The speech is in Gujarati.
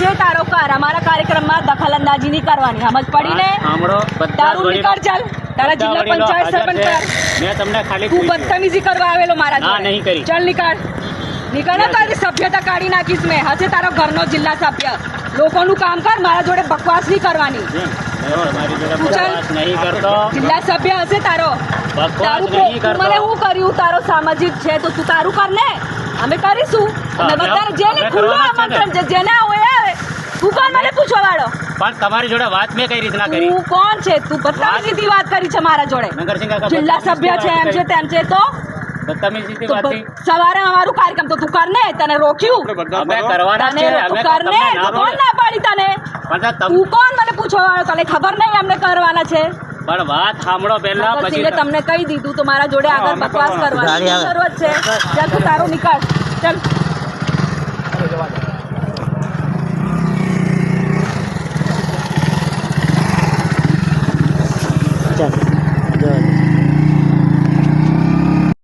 જે તારોકાર અમારા કાર્યક્રમમાં દખલઅંદાજી નહીં કરવાની. સમજ પડી ને તારું નીકળ ચાલ. તારા જિલ્લા પંચાયત સરપંચ કર મેં તમને ખાલી તું બદતમીજી કરવા આવેલો મારા જોડે. નહીં કરી. ચાલ નીકળ. નીકળ ને તારી સભ્યતા કાઢી નાખીશ મેં. હશે તારો ઘરનો જિલ્લા સભ્ય. લોકોનું કામ કર મારા જોડે બકવાસ નહીં કરવાની જિલ્લા સભ્ય હશે તારો. તારું મને હું કર્યું? તારો સામાજિક છે તો તું તારું કર ને અમે કરીશું. અમે જેને ખુલ્લું. આમંત્રણ જેને તું કોણ મને પૂછવા વાળો? પણ તમારી જોડે વાત મેં કઈ રીતના કરી? તું કોણ છે? તું બદતમીજીથી વાત કરી છે મારા જોડે. નગરસિંહ કાકા જિલ્લા સભ્ય છે એમ છે તેમ છે તો? બદતમીજીથી વાત સવારે અમારું કાર્યક્રમ તો તું કરને તને રોક્યું. અમે કરવાના છે અમે તું કર ને તમને ના તું કોણ ના પાડી તને? પણ તો કોણ મને પૂછવા વાળો? તને ખબર નહીં અમને કરવાના છે. પણ વાત સાંભળો પહેલા પછી તમને કહી દીધું તો મારા જોડે આગળ બકવાસ કરવાના. કરવાની જરૂરત છે. ચાલ તું તારો નીકળ. ચાલ. Gracias.